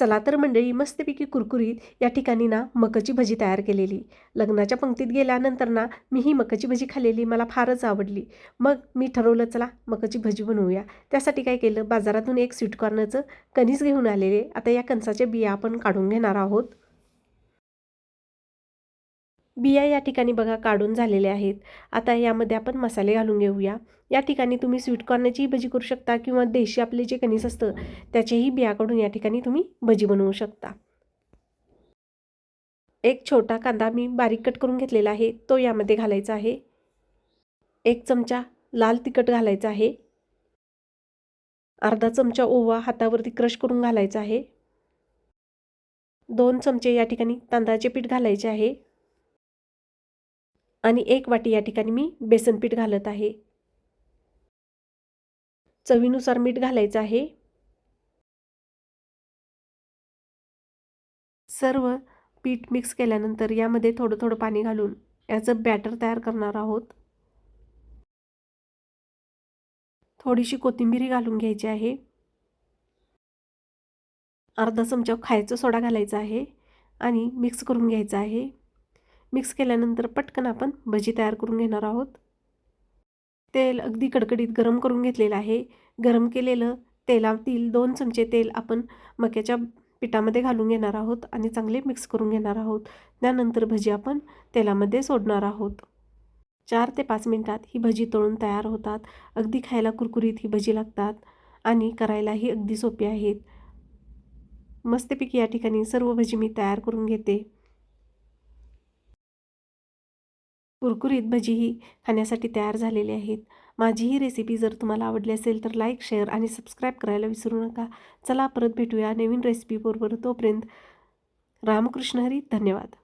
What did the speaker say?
चला तर मंडळी मस्तपैकी कुरकुरीत या ठिकाणी ना मकाची भजी तयार केलेली. लग्नाच्या पंक्तीत गेल्यानंतर ना मी ही मकाची भजी खाल्लेली मला फारच आवडली. मग मी ठरवलं चला मकाची भजी बनवूया. त्यासाठी काय केलं बाजारातून एक स्वीट कॉर्नरचं कणीस घेऊन आलेले. आता या कणसाच्या बिया आपण काढून घेणार आहोत. बिया या ठिकाणी बघा काढून झालेल्या आहेत. आता यामध्ये आपण मसाले घालून घेऊया. या ठिकाणी तुम्ही स्वीटकॉर्नची भजी करू शकता किंवा देशी आपले जे कणीस असतं त्याचेही बिया काढून या ठिकाणी तुम्ही भजी बनवू शकता. एक छोटा कांदा मी बारीक कट करून घेतलेला आहे. तो यामध्ये घालायचा आहे. एक चमचा लाल तिखट घालायचा आहे. अर्धा चमचा ओवा हातावरती क्रश करून घालायचा आहे. दोन चमचे या ठिकाणी तांदळाचे पीठ घालायचे आहे. आणि एक वाटी या ठिकाणी मी बेसन पीठ घालत आहे. चवीनुसार मीठ घालायचं आहे. सर्व पीठ मिक्स केल्यानंतर यामध्ये थोडं थोडं पाणी घालून याचं बॅटर तयार करणार आहोत. थोडीशी कोथिंबीरी घालून घ्यायची आहे. अर्धा चमचा खायचा सोडा घालायचा आहे आणि मिक्स करून घ्यायचं आहे. मिक्स केल्यानंतर पटकन आपण भजी तयार करून घेणार आहोत. तेल अगदी कडकडीत गरम करून घेतलेलं आहे. गरम केलेलं तेलातील दोन चमचे तेल आपण मक्याच्या पिठामध्ये घालून घेणार आहोत आणि चांगले मिक्स करून घेणार आहोत. त्यानंतर भजी आपण तेलामध्ये सोडणार आहोत. चार ते पाच मिनटात ही भजी तळून तयार होतात. अगदी खायला कुरकुरीत ही भजी लागतात आणि करायलाही अगदी सोपी आहेत. मस्तपैकी या ठिकाणी सर्व भजी मी तयार करून घेते. कुरकुरीत भजी ही खाण्यासाठी तयार झालेली आहेत. माझी ही रेसिपी जर तुम्हाला आवडली असेल तर लाईक शेअर आणि सबस्क्राईब करायला विसरू नका. चला परत भेटूया नवीन रेसिपीबरोबर तोपर्यंत रामकृष्ण हरी धन्यवाद.